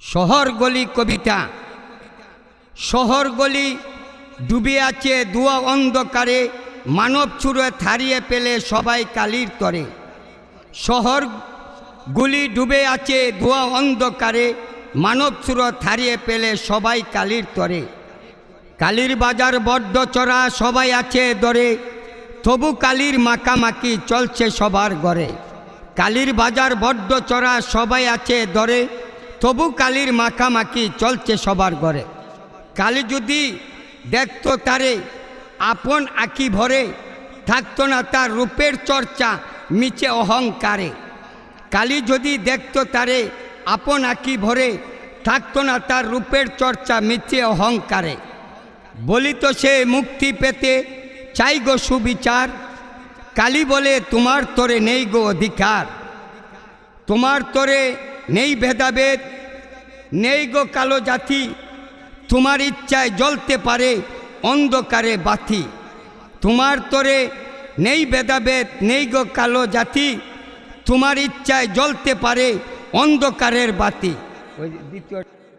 শহর গলি কবিতা। শহর গলি ডুবে আছে দুয়া অন্ধকারে, মানব চুরে থারিয়ে পেলে সবাই কালির তরে। শহর গুলি ডুবে আছে ধোয়া অন্ধকারে, মানব চুর থারিয়ে পেলে সবাই কালির তরে। কালির বাজার বড্ড চড়া সবাই আছে দরে, তবু কালির মাকামাকি চলছে সবার ঘরে। কালির বাজার বড্ড চড়া সবাই আছে দরে তবু কালির মাখামাখি চলছে সবার ঘরে। কালি যদি দেখতো তারে, আপন আঁকি ভরে, থাকতো না তার রূপের চর্চা, মিছে অহংকারে। কালী যদি দেখতো তারে, আপন আঁকি ভরে, থাকতো না তার রূপের চর্চা মিথ্যে অহংকারে। বলিত সে মুক্তি পেতে, চাই গো সুবিচার। কালী বলে, তোমার তোরে নেই গো অধিকার। তোমার তোরে নেই ভেদাভেদ, নেই গো কালো জাতি। তোমার ইচ্ছায় জ্বলতে পারে অন্ধকারে বাতি। তোমার তরে নেই ভেদাভেদ, নেই গো কালো জাতি। তোমার ইচ্ছায় জ্বলতে পারে অন্ধকারের বাতি। দ্বিতীয়